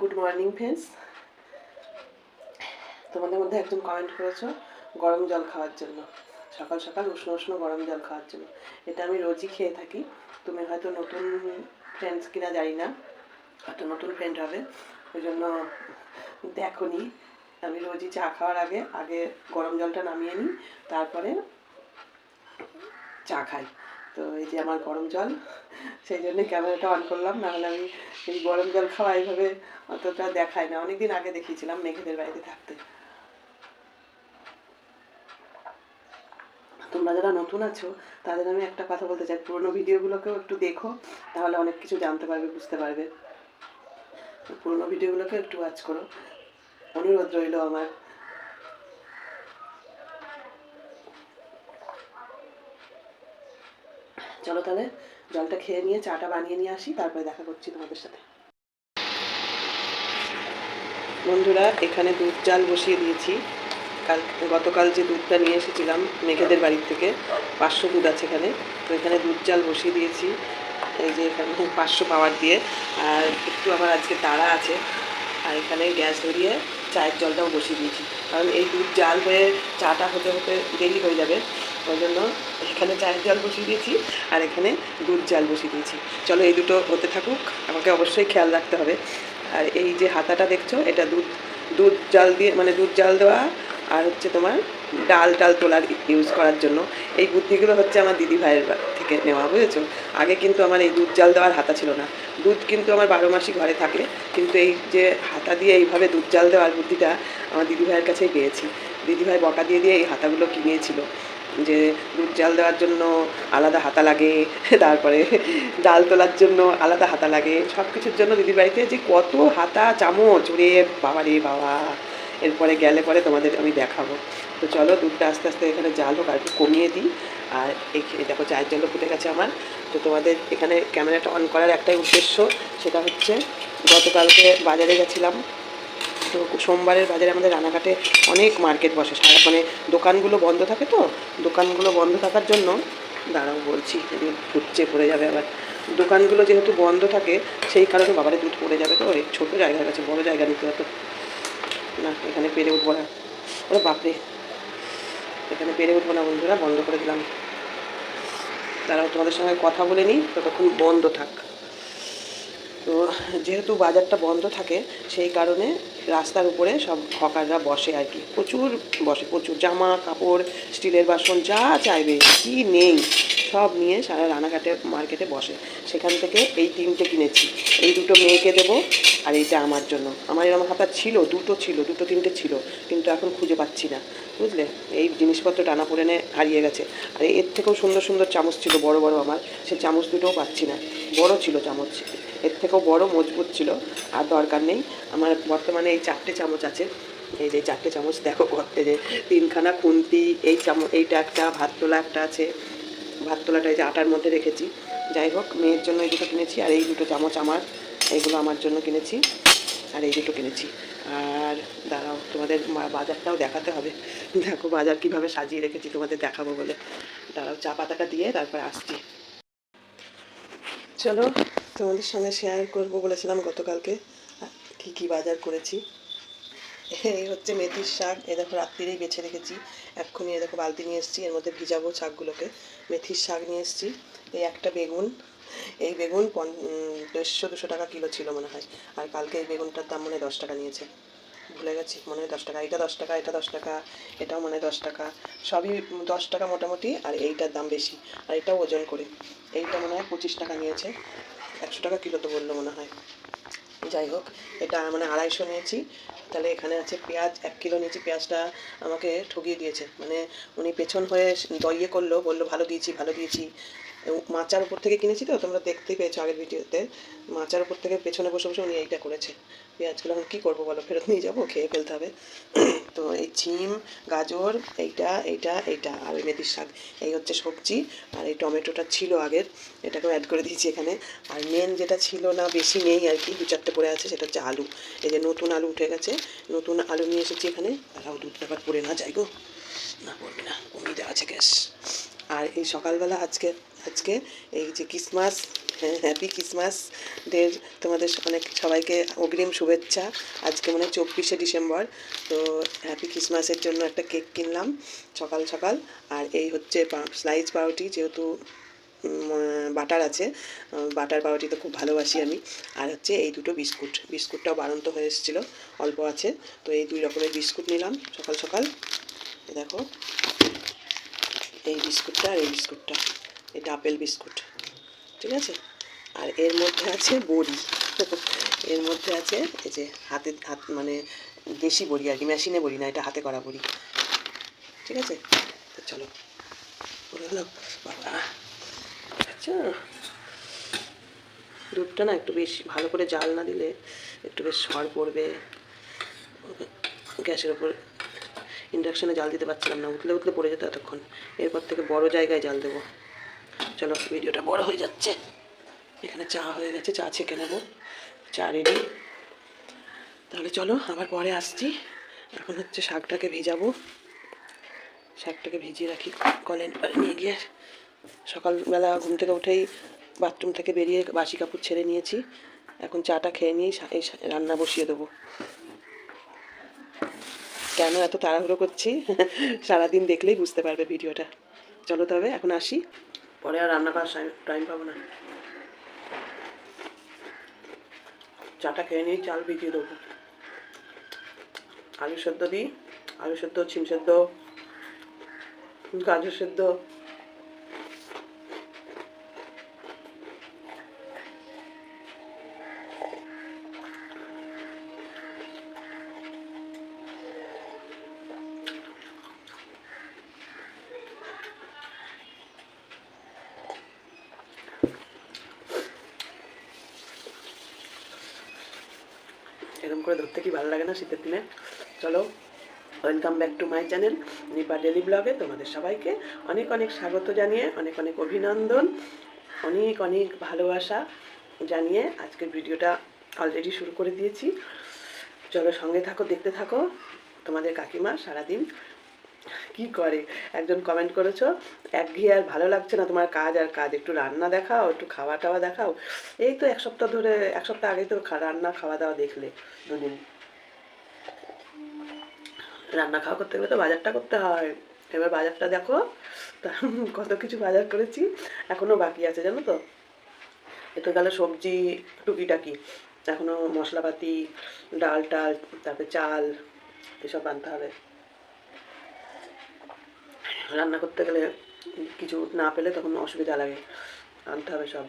Good morning friends তোমাদের মধ্যে একজন কমেন্ট করেছ, গরম জল খাওয়ার জন্য। সকাল সকাল উষ্ণ উষ্ণ গরম জল খাওয়ার জন্য। এটা আমি রোজই খেয়ে থাকি। তুমি হয়তো নতুন ফ্রেন্ডস কিনা জানি না, হয়তো নতুন ফ্রেন্ড হবে। ওই জন্য দেখনি। আমি রোজই চা খাওয়ার আগে আগে গরম জলটা নামিয়ে নিই, তারপরে চা খাই। তো এই যে আমার গরম জল, সেই জন্য ক্যামেরাটা অন করলাম, নাহলে আমি এই গরম জল খাওয়া এইভাবে অতটা দেখাই না। অনেকদিন আগে দেখিয়েছিলাম মেঘেদের বাড়িতে থাকতে। তোমরা যারা নতুন আছো, তাদের আমি একটা কথা বলতে চাই। পুরোনো ভিডিওগুলোকেও একটু দেখো, তাহলে অনেক কিছু জানতে পারবে, বুঝতে পারবে। পুরোনো ভিডিওগুলোকে একটু ওয়াচ করো। অনুরোধ রইল আমার। চলো তাহলে জলটা খেয়ে নিয়ে, চাটা বানিয়ে নিয়ে আসি, তারপরে দেখা করছি তোমাদের সাথে। বন্ধুরা, এখানে দুধ চাল বসিয়ে দিয়েছি। কাল, গতকাল যে দুধটা নিয়ে এসেছিলাম মেঘেদের বাড়ির থেকে, পাঁচশো দুধ আছে এখানে। তো এখানে দুধ চাল বসিয়ে দিয়েছি, এই যে এখানে পাঁচশো পাওয়ার দিয়ে। আর একটু আমার আজকে তাড়া আছে, আর এখানে গ্যাস ধরিয়ে চায়ের জলটাও বসিয়ে দিয়েছি। কারণ এই দুধ জাল হয়ে চাটা হতে হতে দেরি হয়ে যাবে। ওই জন্য এখানে চায়ের জল বসিয়ে দিয়েছি আর এখানে দুধ জাল বসিয়ে দিয়েছি। চলো এই দুটো হতে থাকুক, আমাকে অবশ্যই খেয়াল রাখতে হবে। আর এই যে হাতাটা দেখছ, এটা দুধ দুধ জাল দিয়ে মানে দুধ জাল দেওয়া আর হচ্ছে তোমার ডাল টাল তোলার ইউজ করার জন্য। এই বুদ্ধিগুলো হচ্ছে আমার দিদি ভাইয়ের থেকে নেওয়া, বুঝেছ? আগে কিন্তু আমার এই দুধ জাল দেওয়ার হাতা ছিল না। দুধ কিন্তু আমার বারো মাসই ঘরে থাকে, কিন্তু এই যে হাতা দিয়ে এইভাবে দুধ জাল দেওয়ার বুদ্ধিটা আমার দিদি ভাইয়ের কাছেই পেয়েছি। দিদি ভাই বকা দিয়ে দিয়ে এই হাতাগুলো কিনিয়েছিল যে দুধ জাল দেওয়ার জন্য আলাদা হাতা লাগে, তারপরে ডাল তোলার জন্য আলাদা হাতা লাগে সব কিছুর জন্য দিদির বাড়িতে যে কত হাতা চামচ, ওরে বাবা রে বাবা। এরপরে গেলে পরে তোমাদের আমি দেখাবো। তো চলো দুধটা আস্তে আস্তে এখানে জাল হোক আর একটু কমিয়ে দিই। আর এই দেখো চায়ের জলও ফুটে গেছে আমার। তো তোমাদের এখানে ক্যামেরাটা অন করার একটাই উদ্দেশ্য, সেটা হচ্ছে গতকালকে বাজারে গেছিলাম। তো সোমবারের বাজারে আমাদের রানাঘাটে অনেক মার্কেট বসে। সারা মানে দোকানগুলো বন্ধ থাকে তো? দোকানগুলো বন্ধ থাকার জন্য, দাঁড়াও বলছি ফুটছে, পড়ে যাবে আবার। দোকানগুলো যেহেতু বন্ধ থাকে, সেই কারণে বাবারে দুধ পড়ে যাবে তো এই ছোটো জায়গার কাছে, বড় জায়গা নিতে হতো না, এখানে পেরে উঠবো না। ওরে বাপরে, এখানে পেরে উঠবো না বন্ধুরা, বন্ধ করে দিলাম। তারাও তোমাদের সঙ্গে কথা বলে নিই, ততক্ষণ বন্ধ থাক। তো, যেহেতু বাজারটা বন্ধ থাকে, সেই কারণে রাস্তার উপরে সব হকাররা বসে আর কি। প্রচুর বসে, প্রচুর জামা, কাপড়, স্টিলের বাসন, যা চাইবে, কি নেই, সব নিয়ে সারা রানাঘাটে, মার্কেটে বসে। সেখান থেকে এই তিনটে কিনেছি। এই দুটো মেয়েকে দেবো আর এইটা আমার জন্য। আমার এরকম হাতা ছিল, দুটো ছিল, দুটো তিনটে ছিল, কিন্তু এখন খুঁজে পাচ্ছি না। বুঝলে? এই জিনিসপত্র টানা পড়েনে হারিয়ে গেছে। আর এর থেকেও সুন্দর সুন্দর চামচ ছিল, বড় বড় আমার। সেই চামচ দুটোও পাচ্ছি না। বড় ছিল চামচ। এর থেকেও বড়, মজবুত ছিল। আর দরকার নেই। আমার বর্তমানে এই চারটে চামচ আছে। এই যে চারটে চামচ, দেখো এই যে তিনখানা খুন্তি, এই চামচ, এইটা একটা ভাত তোলা একটা আছে। ভাত তোলাটা এই যে আটার মধ্যে রেখেছি। যাই হোক, মেয়ের জন্য এই দুটো কিনেছি, আর এই দুটো চামচ আমার। এইগুলো আমার জন্য কিনেছি, আর এই দুটো কিনেছি। আর দাঁড়াও, তোমাদের বাজারটাও দেখাতে হবে। দেখো বাজার কীভাবে সাজিয়ে রেখেছি, তোমাদের দেখাবো বলে। দাঁড়াও, চা পাতাটা দিয়ে তারপর আসছি। চলো তোমাদের সঙ্গে শেয়ার করব বলেছিলাম গতকালকে। কি কি বাজার করেছি। এই হচ্ছে মেথির শাক এ দেখো রাত্রিরেই বেছে রেখেছি। এক্ষুনি এ দেখো বালতি নিয়ে এসেছি, এর মধ্যে ভিজাবো শাকগুলোকে। মেথির শাক নিয়ে এসেছি, এই একটা বেগুন। এই বেগুন পন- দেড়শো, দুশো টাকা কিলো ছিল মনে হয়। আর কালকে এই বেগুনটার দাম মনে হয় দশ টাকা নিয়েছে। ভুলে গেছি, মনে হয় দশ টাকা। এটা দশ টাকা, এটা দশ টাকা, এটাও মনে হয় দশ টাকা। সবই দশ টাকা মোটামুটি, আর এইটার দাম বেশি। আর এটাও ওজন করে। এইটা মনে হয় পঁচিশ টাকা নিয়েছে। একশো টাকা কিলো তো বলল মনে হয়। যাই হোক, এটা মানে আড়াইশো নিয়েছি। তাহলে এখানে আছে পেঁয়াজ, এক কিলো নিয়েছি। পেঁয়াজটা আমাকে ঠকিয়ে দিয়েছে। মানে উনি পেছন হয়ে দইয়ে করল, বলল, ভালো দিয়েছি ভালো দিয়েছি। মাচার উপর থেকে কিনেছি তো, তোমরা দেখতেই পেয়েছ আগের ভিডিওতে। মাচার উপর থেকে পেছনে বসে বসে উনি এইটা করেছে। পেঁয়াজগুলো এখন কী করব বলো, ফেরত নিয়ে যাব, খেয়ে ফেলতে হবে। তো এই ছিম গাজর, এইটা এইটা এইটা আর ওই মেথির শাক। এই হচ্ছে সবজি আর এই টমেটোটা ছিল আগের, এটাকেও অ্যাড করে দিয়েছি এখানে। আর মেন যেটা ছিল না, বেশি নেই আর কি, দু চারটে পড়ে আছে, সেটা হচ্ছে আলু। এই যে নতুন আলু উঠে গেছে, নতুন আলু নিয়ে এসেছি এখানে। তারাও দুধ ব্যাপার পড়ে না, যাই গো। না, পড়বে না কমিয়ে দেওয়া আছে, গ্যাস। আর এই সকালবেলা আজকে আজকে। এই যে ক্রিসমাস হ্যাপি ক্রিসমাস ডের তোমাদের অনেক, সবাইকে অগ্রিম শুভেচ্ছা। আজকে মানে চব্বিশে ডিসেম্বর, তো হ্যাপি ক্রিসমাসের জন্য একটা কেক কিনলাম সকাল সকাল। আর এই হচ্ছে স্লাইস পাউরুটি, যেহেতু বাটার আছে বাটার পাউরুটি তো খুব ভালোবাসি আমি। আর হচ্ছে এই দুটো বিস্কুট, বিস্কুটটাও বাড়ন্ত হয়ে এসেছিল, অল্প আছে। তো এই দুই রকমের বিস্কুট নিলাম সকাল সকাল। দেখো, এই বিস্কুটটা আর এই বিস্কুটটা। এটা আপেল বিস্কুট, ঠিক আছে? আর এর মধ্যে আছে বড়ি, এর মধ্যে আছে এই যে হাতে, হাত মানে দেশি বড়ি আর কি, মেশিনে বড়ি না, এটা হাতে করা বড়ি, ঠিক আছে? তো চলো বাবা। আচ্ছা দুধটা না একটু বেশ, ভালো করে জাল না দিলে একটু বেশ সর পড়বে। গ্যাসের ওপর ইন্ডাকশানে জাল দিতে পারছিলাম না, উতলে উতলে পড়ে যেত এতক্ষণ। এরপর থেকে বড় জায়গায় জাল দেবো। চলো, ভিডিওটা বড় হয়ে যাচ্ছে। এখানে চা হয়ে গেছে, চা ছেঁকে নেব। চা রেডি তাহলে চলো, আবার পরে আসছি। এখন হচ্ছে শাকটাকে ভেজাবো। শাকটাকে ভিজিয়ে রাখি কলেন নিয়ে গিয়ে। সকালবেলা ঘুম থেকে উঠেই বাথরুম থেকে বেরিয়ে বাসি কাপড় ছেড়ে নিয়েছি। এখন চাটা খেয়ে নিয়েই সা- এই রান্না বসিয়ে দেবো। কেন এত তাড়াহুড়ো করছি? সারাদিন দেখলেই বুঝতে পারবে ভিডিওটা। চলো তবে, এখন আসি। পরে আর রান্না করার টাইম পাবো না। চাটা খেয়ে নিয়ে চাল ভিজিয়ে দেবো। আলু সেদ্ধ দিই, আলু সেদ্ধ ছিম সেদ্ধ, গাজর সেদ্ধ করে ধরতে কি ভালো লাগে না শীতের দিনে? চলো welcome back to my channel Nipa daily ব্লগে তোমাদের সবাইকে অনেক অনেক স্বাগত জানিয়ে, অনেক অনেক অভিনন্দন, অনেক অনেক ভালোবাসা জানিয়ে আজকের ভিডিওটা অলরেডি শুরু করে দিয়েছি। চলো সঙ্গে থাকো, দেখতে থাকো তোমাদের কাকিমা সারাদিন কি করে? একজন কমেন্ট করেছ একঘেয়ে আর ভালো লাগছে না তোমার কাজ আর কাজ, একটু রান্না দেখাও, একটু খাওয়া টাওয়া দেখাও। এই তো এক সপ্তাহ ধরে, এক সপ্তাহ আগে তো রান্না খাওয়া দাওয়া দেখলে দুদিন। রান্না খাওয়া করতে গেলে তো বাজারটা করতে হয়। এবার বাজারটা দেখো কত কিছু বাজার করেছি, এখনও বাকি আছে জানো তো? এ তো গেল সবজি টুকিটাকি, এখনও মশলাপাতি ডাল টাল তারপরে চাল, এসব আনতে হবে। রান্না করতে গেলে কিছু না পেলে তখন অসুবিধা লাগে। আনতে হবে সব।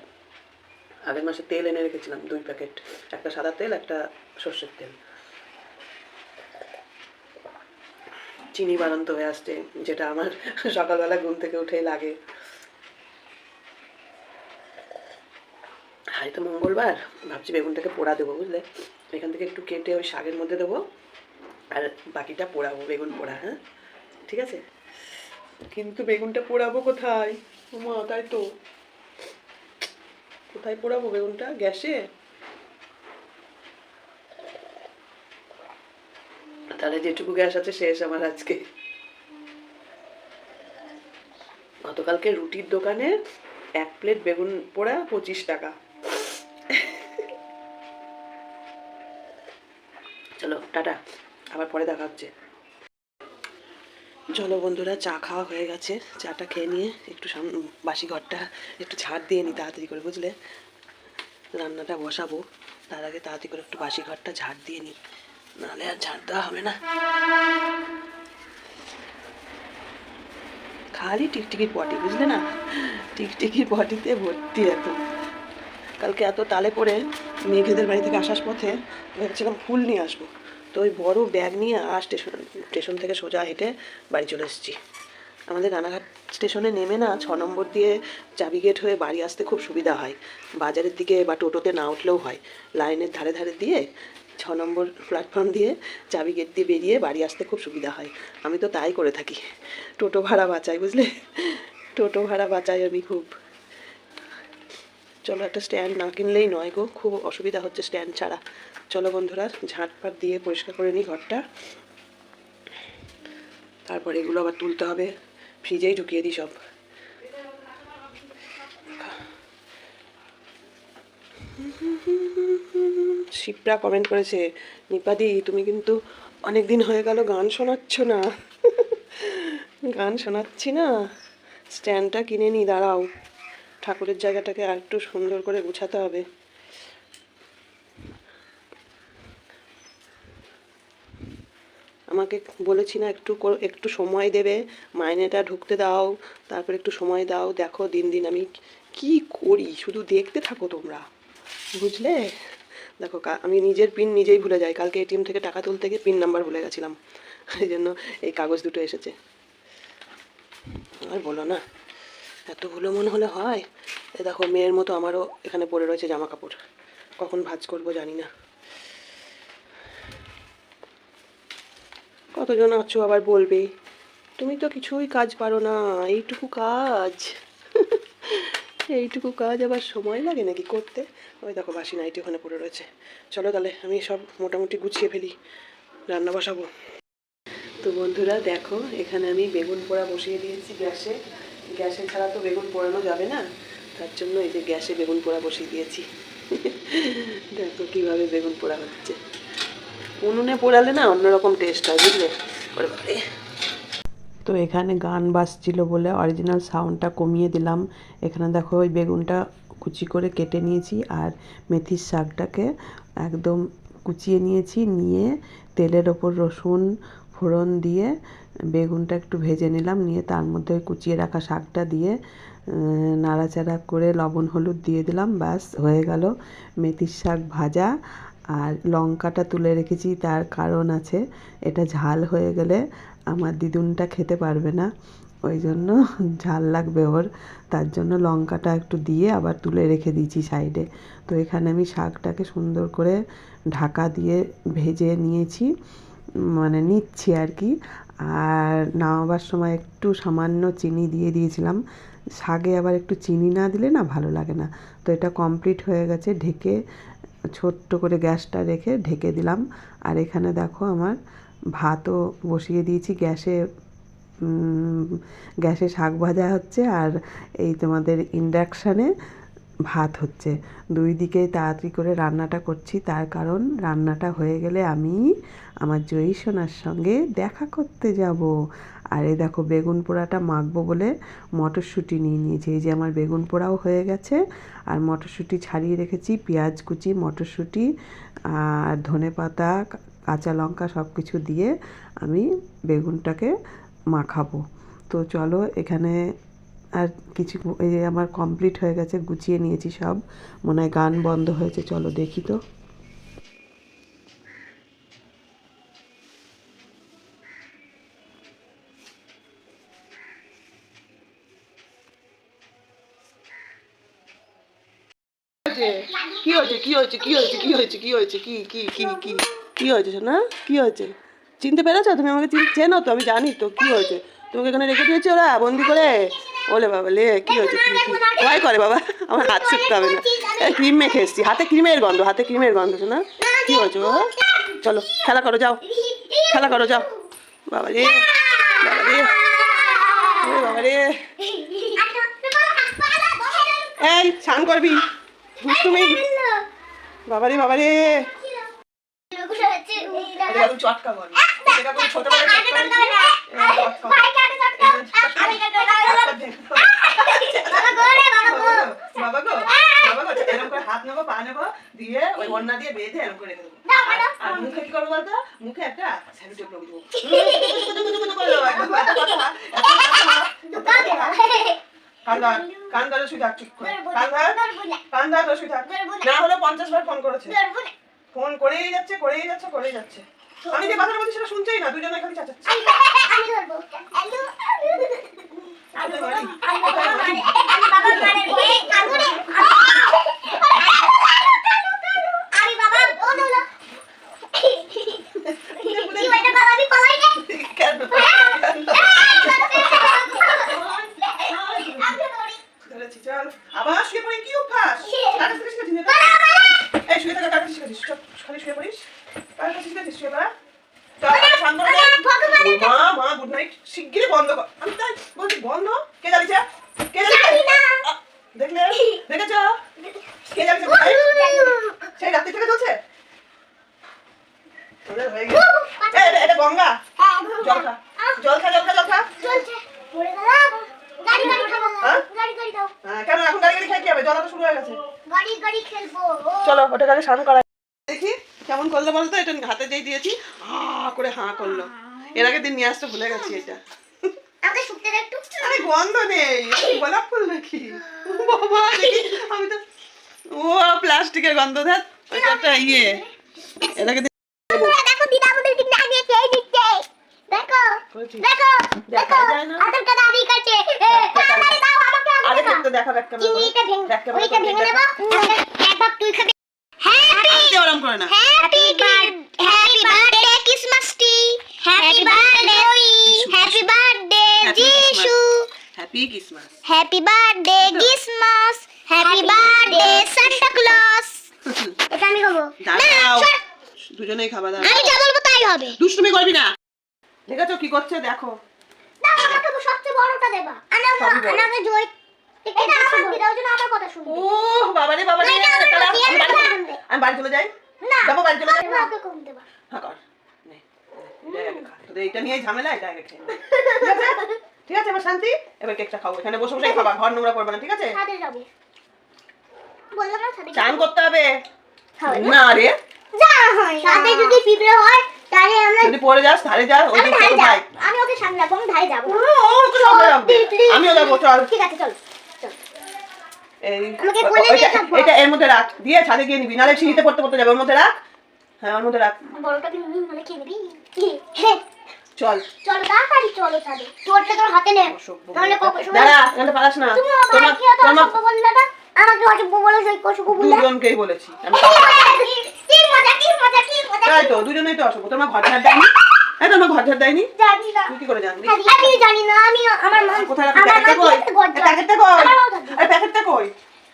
আগের মাসে তেল এনে রেখেছিলাম, দুই প্যাকেট। একটা সাদা তেল, একটা সর্ষের তেল। চিনি বাড়ন্ত হয়ে আসছে, যেটা আমার সকালবেলা ঘুম থেকে উঠেই লাগে। আজ তো মঙ্গলবার, ভাবছি বেগুনটাকে পোড়া দেবো, বুঝলে? এখান থেকে একটু কেটে ওই শাকের মধ্যে দেবো, আর বাকিটা পোড়াবো, বেগুন পোড়া হ্যাঁ? ঠিক আছে? কিন্তু বেগুনটা পোড়াবো কোথায়? মা তাই তো। কোথায় পোড়াবো বেগুনটা? গ্যাসে? তাহলে যেটুকু গ্যাস আছে শেষ আমার আজকে। গতকালকে রুটির দোকানে এক প্লেট বেগুন পোড়া পঁচিশ টাকা। চলো, টাটা। আবার পরে দেখা হচ্ছে। চলো বন্ধুরা, চা খাওয়া হয়ে গেছে। চাটা খেয়ে নিয়ে একটু বাসি ঘরটা একটু ঝাড় দিয়ে নিই তাড়াতাড়ি করে, বুঝলে? রান্নাটা বসাবো। তার আগে তাড়াতাড়ি করে একটু বাসি ঘরটা ঝাড় দিয়ে নিই নাহলে আর ঝাড় দেওয়া হবে না। খালি টিকটিকির পটি, বুঝলে না? টিকটিকির পটিতে ভর্তি এখন কালকে এত তালে পড়ে মেঘেদের বাড়ি থেকে আসার পথে ভেবেছিলাম ফুল নিয়ে আসব। তো ওই বড় ব্যাগ নিয়ে আর স্টেশন স্টেশন থেকে সোজা হেঁটে বাড়ি চলে এসেছি। আমাদের রানাঘাট স্টেশনে নেমে না ছ নম্বর দিয়ে চাবি গেট হয়ে বাড়ি আসতে খুব সুবিধা হয়। বাজারের দিকে বা টোটোতে না উঠলেও হয়। লাইনের ধারে ধারে দিয়ে ছ নম্বর প্ল্যাটফর্ম দিয়ে চাবি গেট দিয়ে বেরিয়ে বাড়ি আসতে খুব সুবিধা হয়। আমি তো তাই করে থাকি। টোটো ভাড়া বাঁচাই, বুঝলে? টোটো ভাড়া বাঁচাই আমি খুব। চলো একটা স্ট্যান্ড না কিনলেই নয় গো, খুব অসুবিধা হচ্ছে স্ট্যান্ড ছাড়া। চলো বন্ধুরা, ঝাঁটপাট দিয়ে পরিষ্কার করে নিই ঘরটা। তারপর এগুলো আবার তুলতে হবে, ফ্রিজেই ঢুকিয়ে দিই সব। শিপ্রা কমেন্ট করেছে, নিপাদি, তুমি কিন্তু অনেক দিন হয়ে গেল গান শোনাচ্ছ না। গান শোনাচ্ছি না। স্ট্যান্ডটা কিনে নি দাঁড়াও। ঠাকুরের জায়গাটাকে আর একটু সুন্দর করে গুছাতে হবে। আমাকে বলেছি না, একটু একটু সময় দেবে, মাইনেটা ঢুকতে দাও, তারপর একটু সময় দাও, দেখো দিন দিন আমি কি করি, শুধু দেখতে থাকো তোমরা, বুঝলে? দেখো আমি নিজের পিন নিজেই ভুলে যাই, কালকে এটিএম থেকে টাকা তুলতে গিয়ে পিন নাম্বার ভুলে গেছিলাম, এই জন্য এই কাগজ দুটো এসেছে। আর বলো না। এত ভুলো মনে হলে হয়? এ দেখো, মেয়ের মতো আমারও এখানে পড়ে রয়েছে জামা কাপড় কখন ভাজ করব জানি না। কতজন আছো আবার বলবে? তুমি তো কিছুই কাজ পারো না, এইটুকু কাজ। এইটুকু কাজ আবার সময় লাগে নাকি করতে? ওই দেখো, বাসি নাইটি ওখানে পড়ে রয়েছে। চলো তাহলে, আমি সব মোটামুটি গুছিয়ে ফেলি। রান্না বসাবো। তো বন্ধুরা, দেখো, এখানে আমি বেগুন পোড়া বসিয়ে দিয়েছি গ্যাসে। গ্যাসে ছাড়া তো বেগুন পোড়ানো যাবে না। তার জন্য এই যে গ্যাসে বেগুন পোড়া বসিয়ে দিয়েছি। দেখো কীভাবে বেগুন পোড়া হচ্ছে। উনুনে পোড়ালে না অন্যরকম টেস্ট হয়, বুঝলে? ওরে। তো এখানে গান বাজছিল বলে অরিজিনাল সাউন্ডটা কমিয়ে দিলাম। এখানে দেখো ওই বেগুনটা কুচি করে কেটে নিয়েছি আর মেথির শাকটাকে একদম কুচিয়ে নিয়েছি। নিয়ে তেলের ওপর রসুন ফোড়ন দিয়ে বেগুনটা একটু ভেজে নিলাম, নিয়ে তার মধ্যে কুচিয়ে রাখা শাকটা দিয়ে নাড়াচাড়া করে লবণ, হলুদ দিয়ে দিলাম, ব্যাস, হয়ে গেল। মেথির শাক ভাজা আর লঙ্কাটা তুলে রেখেছি, তার কারণ আছে, এটা ঝাল হয়ে গেলে আমার দিদুনটা খেতে পারবে না, ওই জন্য ঝাল লাগবে ওর, তার জন্য লঙ্কাটা একটু দিয়ে আবার তুলে রেখে দিয়েছি সাইডে। তো এখানে আমি শাকটাকে সুন্দর করে ঢাকা দিয়ে ভেজে নিয়েছি মানে নিচ্ছি আর কি আর নামাবার সময় একটু সামান্য চিনি দিয়ে দিয়েছিলাম। শাকে আবার একটু চিনি না দিলে না ভালো লাগে না। তো এটা কমপ্লিট হয়ে গেছে, ঢেকে ছোট্ট করে গ্যাসটা রেখে ঢেকে দিলাম। আর এখানে দেখো আমার ভাতও বসিয়ে দিয়েছি। গ্যাসে গ্যাসে শাক ভাজা হচ্ছে। আর এই তোমাদের ইন্ডাকশানে ভাত হচ্ছে। দুই দিকে তাড়াতাড়ি করে রান্নাটা করছি, তার কারণ রান্নাটা হয়ে গেলে আমি আমার জয়ী সোনার সঙ্গে দেখা করতে যাব। আর এই দেখো, বেগুন পোড়াটা মাখবো বলে মটরশুঁটি নিয়ে নিয়েছি। এই যে আমার বেগুন পোড়াও হয়ে গেছে, আর মটরশুঁটি ছাড়িয়ে রেখেছি, পেঁয়াজ কুচি, মটরশুঁটি, আর ধনে পাতা, কাঁচা লঙ্কা সব কিছু দিয়ে আমি বেগুনটাকে মাখাবো। তো চলো এখানে আর কিছু এই যে আমার কমপ্লিট হয়ে গেছে, গুছিয়ে নিয়েছি সব। মনে হয় গান বন্ধ হয়েছে, চলো দেখি তো। কি হয়েছে? কি হয়েছে? কি হয়েছে? কি হয়েছে? কি হয়েছে? কি কি কি কি? কি হয়েছে না কি হয়েছে? চিনতে পেরেছ? তুমি আমাকে চিন- চেনো তো, আমি জানি তো, কি হয়েছে? তোমাকে এখানে রেখে দিয়েছি ওরা বন্দি করে। ওলে বাবা লে কি হয়েছে? ভয় করে বাবা আমার হাত শিখতে হবে না। এই ক্রিম মেখে এসছি। হাতে ক্রিমের গন্ধ হাতে ক্রিমের গন্ধ না কি হয়েছে বাবা? চলো খেলা করো যাও। খেলা করো যাও। বাবা রে বাবা রে। বাবা রে। এই স্নান করবি। তুমি। বাবারে বাবারে এরকম চটকা বল এরকম ছোটবেলায় বাবা গো বাবা গো। এরকম করে হাত নেব পা নেব দিয়ে ওই ওড়না দিয়ে বেঁধে এরকম করে দেবো। আর- আর মুখে কি করব বলতো? মুখে একটা স্যানিটাইজার করে দেবো। একদম এত কথা, এত কথা। কান ধর কান ধরে শুয়ে থাক চুপ করে কান ধর শুয়ে থাক। না হলে পঞ্চাশ বার ফোন করেছে। ফোন করেই যাচ্ছে করেই যাচ্ছে করেই যাচ্ছে। আমি যে কথাটা বলছি সেটা শুনছেই না দুজনে খালি চাচাচ্ছে। আবার শুয়ে পড়ি? কি অভ্যাস? কাছে শিখেছিস? এই শুয়ে থাকা কাছে শিখেছিস। খালি শুয়ে পড়িস। হয়ে যা। মা মা গুড নাইট শিগগিরই বন্ধ কর। আমি তাই বলছি বন্ধ? কে জ্বালিয়েছে কে জ্বালিয়েছে দেখলে? দেখেছ? কে যাচ্ছে সেই রাত্রি থেকে চলছে? তোদের গেছে। এই, এটা- এটা গঙ্গা। জল খা। জল খা জল খা জল খা। হ্যাঁ? হ্যাঁ, কেন? এখন গাড়ি গাড়ি কি হবে? জল তো শুরু হয়ে গেছে। চলো ওটা আগে স্নান করা কেমন করল বলতো? এটা হাতে যেই দিয়েছি হা করে হাঁ করল। এর আগের দিন নিয়ে আসতে ভুলে গেছি এটা। আরে গন্ধ নেই গোলাপ ফুল নাকি? বাবা দেখি আমি তো ও প্লাস্টিকের গন্ধ ওইটা একটা ইয়ে। দিয়ে- দেখো দিদা আমাদের দিচ্ছে। দেখো। দেখো দেখো কাছে দাও আমাকে ভেঙে ওইটা ভেঙে নেব। তুই খাবি হ্যাপি ওরম করে না। Happy happy birthday Christmas tree happy birthday happy birthday যিশু happy Christmas happy birthday Christmas happy birthday Santa Claus এটা আমি খাব। না দাঁড়াও দুজনেই খাবা দাও আমি যা বলব তাই হবে। দুষ্টুমি করবি না। দেখেছ কি করছে? দেখো। দাও আমাকে তো সবচেয়ে বড়টা দেবা। বড়। আমাকে জয়। এটা আমার আমার কথা শুনবে ও আমি আমার বাড়ি- নাতি। আমি চলে যাই না যাব বাড়ি চলে যাই আমাকে কম দেবা হ্যাঁ কর নে, নে, এটা আগে খা। তোদের এইটা নিয়ে ঝামেলা এটা আগে খেয়ে ঠিক আছে? এবার শান্তি এবার কেকটা খাব এখানে বসে বসে খাবা ঘর নোংরা করবে না ঠিক আছে ছাদে যাব বললাম না ছাদে চান করতে হবে না রে যা হয় ছাদে যদি পিঁপড়ে হয় তাহলে আমরা যদি পড়ে যাস ধারে যা ওই ভাই আমি ওকে সামলাবো আমি ধারে যাব আমিও চল ঠিক আছে চল চল এই আমাকে কোলে নিয়ে ওইটা- থাকব। এটা এর মধ্যে রাখ। দিয়ে ছাদে গিয়ে নিবি নাহলে সিঁড়িতে পড়তে পড়তে যাবে। ওর মধ্যে রাখ। হ্যাঁ ওর মধ্যে রাখ। বড়টা কি মানে খেয়ে নিবি। চল। তাড়াতাড়ি চলো ছাদে। তোরটা তোর হাতে নে। অসভ্য কখন দাঁড়া এখানে পালাস না। তোমার তোমার অসভ্য বললে আমাকে অসভ্য বলে সেই কসুকু বললে দুজনকেই বলেছি। আমি কি মজা কি মজা কি মজা তাই তো দুজনেই তো অসভ্য। তোমার ঘর ঝাড় দেয়নি? হ্যাঁ তোমার ঘর ঝাড় দেয়নি? জানি না। তুই কি করে জানবি আমি জানি না আমি আমার মা কোথায় রাখি কই? কই। আরে প্যাকেটটা কই?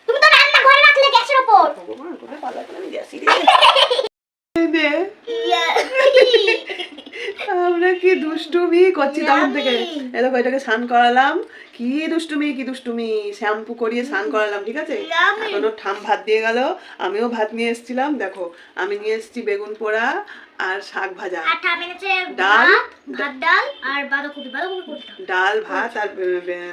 তুমি তো রান্না ঘরে রাখলে গ্যাসের উপর ভগবান তোদের পাল্লা আমি গেছি রে দে আমরা কি দুষ্টুমি করছি তখন থেকে। এই দেখো এটাকে স্নান করালাম। কি দুষ্টুমি কি দুষ্টুমি। শ্যাম্পু করিয়ে স্নান করালাম ঠিক আছে. এখনও ঠাম ভাত দিয়ে গেল। আমিও ভাত নিয়ে এসেছিলাম দেখো। আমি নিয়ে এসেছি বেগুন পোড়া আর শাক ভাজা। আর ঠাম এনেছে ডাল। ভাত ডাল আর বাঁধাকপি বাঁধাকপি ডাল ভাত আর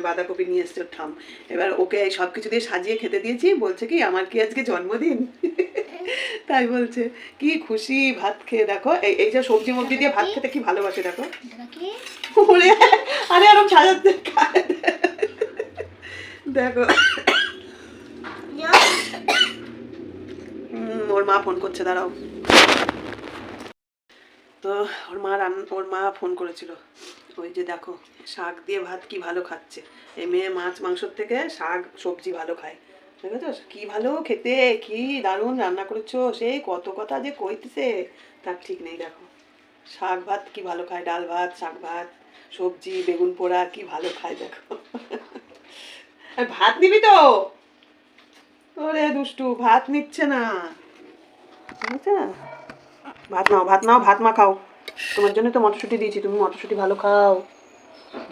বাঁধাকপি নিয়ে এসছে ঠাম এবার ওকে সব কিছু দিয়ে সাজিয়ে খেতে দিয়েছি। বলছে কি আমার কি আজকে জন্মদিন? তাই বলছে কি খুশি ভাত খেয়ে দেখো। এই এই যে সবজি মবজি দিয়ে ভাত খেতে কি ভালোবাসে দেখো। ওরে, আরে আরও সাজাতে দেখো। ওর মা ফোন করছে দাঁড়াও। তো ওর মা রান, ওর মা ফোন করেছিল। ওই যে দেখো, শাক দিয়ে ভাত কি ভালো খাচ্ছে। এই মেয়ে মাছ মাংসর থেকে শাক, সবজি ভালো খায়। দেখেছ? কি ভালো খেতে, কি দারুণ রান্না করেছ। সেই কত কথা যে কইতেছে, তার ঠিক নেই দেখো। শাক ভাত কি ভালো খায়, ডাল ভাত, শাক ভাত, সবজি, বেগুন পোড়া কি ভালো খায় দেখো। ভাত নিবি তো? ওরে দুষ্টু, ভাত নিচ্ছে না। নিচ্ছে না? ভাত নাও ভাত নাও ভাত মা খাও। তোমার জন্য তো মটরশুঁটি দিয়েছি তুমি মটরশুঁটি ভালো খাও।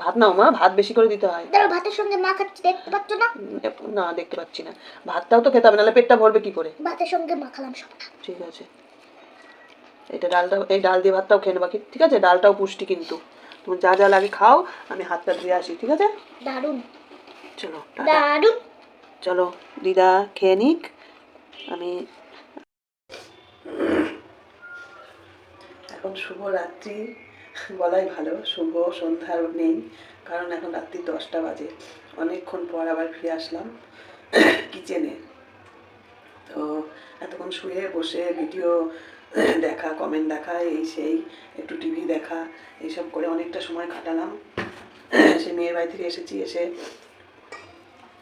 ভাত নাও মা ভাত বেশি করে দিতে হয়। ধরো ভাতের সঙ্গে মা খাচ্ছে দেখতে পাচ্ছ না? না দেখতে পাচ্ছি না। ভাতটাও তো খেতে হবে নাহলে পেটটা ভরবে কি করে? ভাতের সঙ্গে মাখালাম সব। ঠিক আছে। এটা ডালটা এই ডাল দিয়ে ভাতটাও খেয়ে নেবা। ঠিক আছে? ডালটাও পুষ্টি কিন্তু। তুমি যা যা লাগে খাও আমি হাতটা ধুয়ে আসি ঠিক আছে? দারুণ চলো। দারুণ চলো দিদা খেয়ে নিক। আমি এখন শুভ রাত্রি। বলাই ভালো, শুভ সন্ধ্যার নেই, কারণ এখন রাত্রি দশটা বাজে। অনেকক্ষণ পর আবার ফিরে আসলাম কিচেনে তো এতক্ষণ শুয়ে বসে ভিডিও দেখা কমেন্ট দেখা, এই সেই, একটু টিভি দেখা, এইসব করে অনেকটা সময় কাটালাম। সে মেয়ের বাড়ি থেকে এসেছি, এসে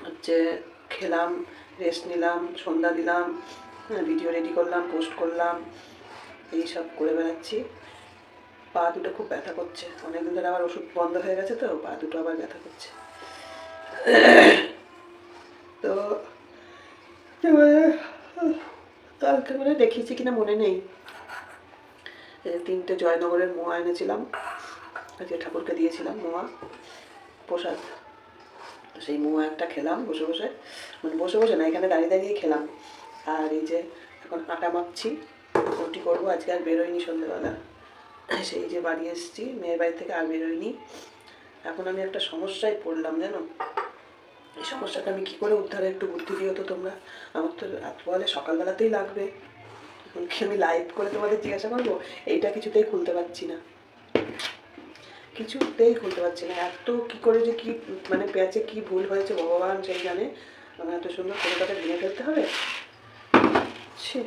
হচ্ছে খেলাম রেস্ট নিলাম, সন্ধ্যা দিলাম ভিডিও রেডি করলাম পোস্ট করলাম। এই সব করে বেড়াচ্ছি। পা দুটো খুব ব্যথা করছে। অনেকদিন ধরে আবার ওষুধ বন্ধ হয়ে গেছে তো, পা দুটো আবার ব্যথা করছে। তো কালকে মানে দেখিয়েছি কিনা মনে নেই। তিনটে জয়নগরের মোয়া এনেছিলাম। আজকে ঠাকুরকে দিয়েছিলাম মোয়া, প্রসাদ। সেই মোয়া একটা খেলাম বসে বসে। মানে বসে বসে না, এখানে দাঁড়িয়ে দাঁড়িয়ে খেলাম। আর এই যে এখন আটা মাখছি। রুটি করব, আজকে আর বেরোয়নি সন্ধ্যেবেলা। সেই যে বাড়ি এসেছি, মেয়ের বাড়ি থেকে আর বেরোয়নি এখন আমি একটা সমস্যায় পড়লাম, জানো? এই সমস্যাটা আমি কী করে উদ্ধারে একটু বুদ্ধি দিও তো তোমরা? আমার তো রাত বলে সকালবেলাতেই লাগবে। কি আমি লাইভ করে তোমাদের জিজ্ঞাসা করব? এইটা কিছুতেই খুলতে পারছি না। কিছুতেই খুলতে পারছি না। এত কি করে যে কি মানে প্যাচে কি ভুল হয়েছে ভগবান সেই জানে। আমার এত সুন্দর তাকে ভেঙে ফেলতে হবে? ছি।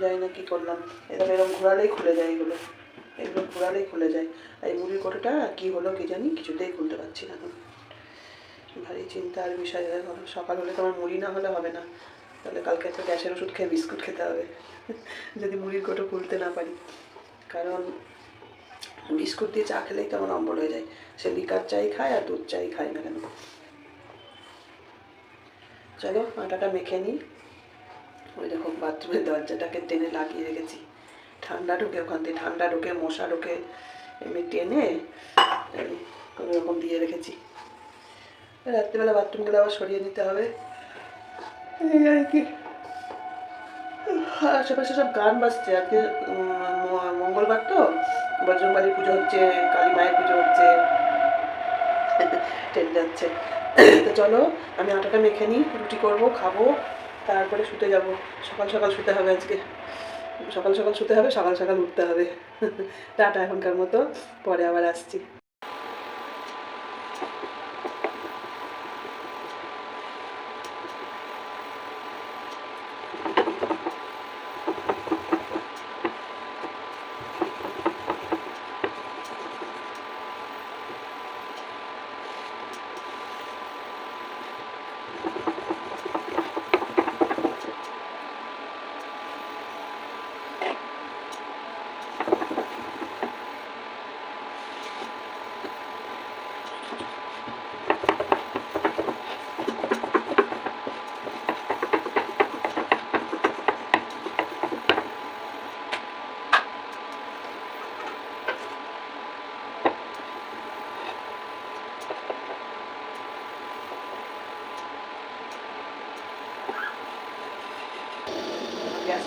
জানি না কি করলাম? এরকম এরকম ঘোরালেই খুলে যায় এগুলো। এগুলো ঘোরালেই খুলে যায়। আর এই মুড়ির কোটোটা কী হলো কী জানি, কিছুতেই খুলতে পারছি না এখন ভারী চিন্তার বিষয়। সকাল হলে তো আমার মুড়ি না হলে হবে না। তাহলে কালকে একটা গ্যাসের ওষুধ খেয়ে বিস্কুট খেতে হবে। যদি মুড়ির কোটো খুলতে না পারি। কারণ বিস্কুট দিয়ে চা খেলেই কেমন অম্বল হয়ে যায়। সে লিকার চাই খায় আর দুধ চাই খায় না কেন? চলো, আটাটা মেখে নিই। ওই দেখো বাথরুমের দরজাটাকে টেনে লাগিয়ে রেখেছি। ঠান্ডা ঢুকে ওখান থেকে ঠান্ডা ঢুকে মশা ঢুকে এমনি টেনে কোনো রকম দিয়ে রেখেছি। রাত্রিবেলা বাথরুম গেলে আবার সরিয়ে নিতে হবে। আর কি। আশেপাশে সব গান বাজছে। আজকে মঙ্গলবার তো? বজরংবালি পুজো হচ্ছে, কালী মায়ের পুজো হচ্ছে। ট্রেন যাচ্ছে। তো চলো, আমি আটাটা মেখে নিই, রুটি করব, খাব। তারপরে শুতে যাব। সকাল সকাল শুতে হবে আজকে। সকাল সকাল শুতে হবে, সকাল সকাল উঠতে হবে। টাটা এখনকার মতো, পরে আবার আসছি।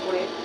করে